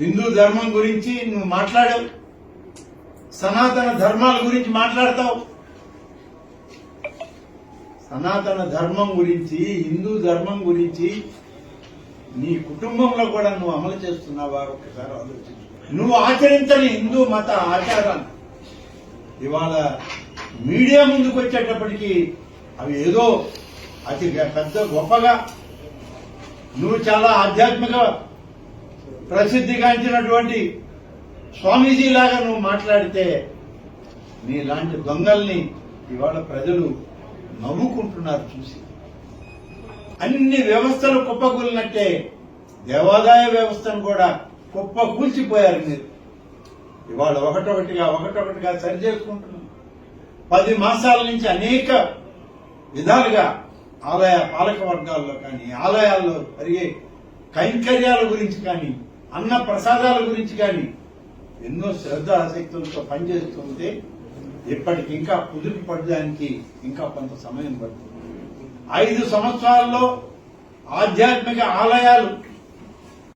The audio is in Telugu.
హిందూ ధర్మం గురించి నువ్వు మాట్లాడావు. సనాతన ధర్మాల గురించి మాట్లాడతావు. సనాతన ధర్మం గురించి హిందూ ధర్మం గురించి నీ కుటుంబంలో కూడా నువ్వు అమలు చేస్తున్నావా? ఒకసారి ఆలోచించు. నువ్వు ఆచరించని హిందూ మత ఆచారాలు. ఇవాళ మీడియా ముందుకు వచ్చేటప్పటికి అవి ఏదో అతి పెద్ద గొప్పగా నువ్వు చాలా ఆధ్యాత్మిక ప్రసిద్ధిగాంచినటువంటి స్వామీజీ లాగా నువ్వు మాట్లాడితే నీలాంటి దొంగల్ని ఇవాళ ప్రజలు నవ్వుకుంటున్నారు చూసి. అన్ని వ్యవస్థలు కుప్పకూలినట్టే దేవాదాయ వ్యవస్థను కూడా కుప్ప కూల్చిపోయారు మీరు. ఇవాళ ఒకటొకటిగా ఒకటొకటిగా సరి చేసుకుంటున్నాం పది మాసాల నుంచి అనేక విధాలుగా ఆలయ పాలక వర్గాల్లో కానీ ఆలయాల్లో జరిగే కైంకర్యాల గురించి కానీ అన్న ప్రసాదాల గురించి కానీ ఎన్నో శ్రద్ధ ఆసక్తులతో పనిచేస్తుంటే ఇప్పటికి ఇంకా కుదురు పడడానికి ఇంకా కొంత సమయం పడుతుంది. ఐదు సంవత్సరాల్లో ఆధ్యాత్మిక ఆలయాలు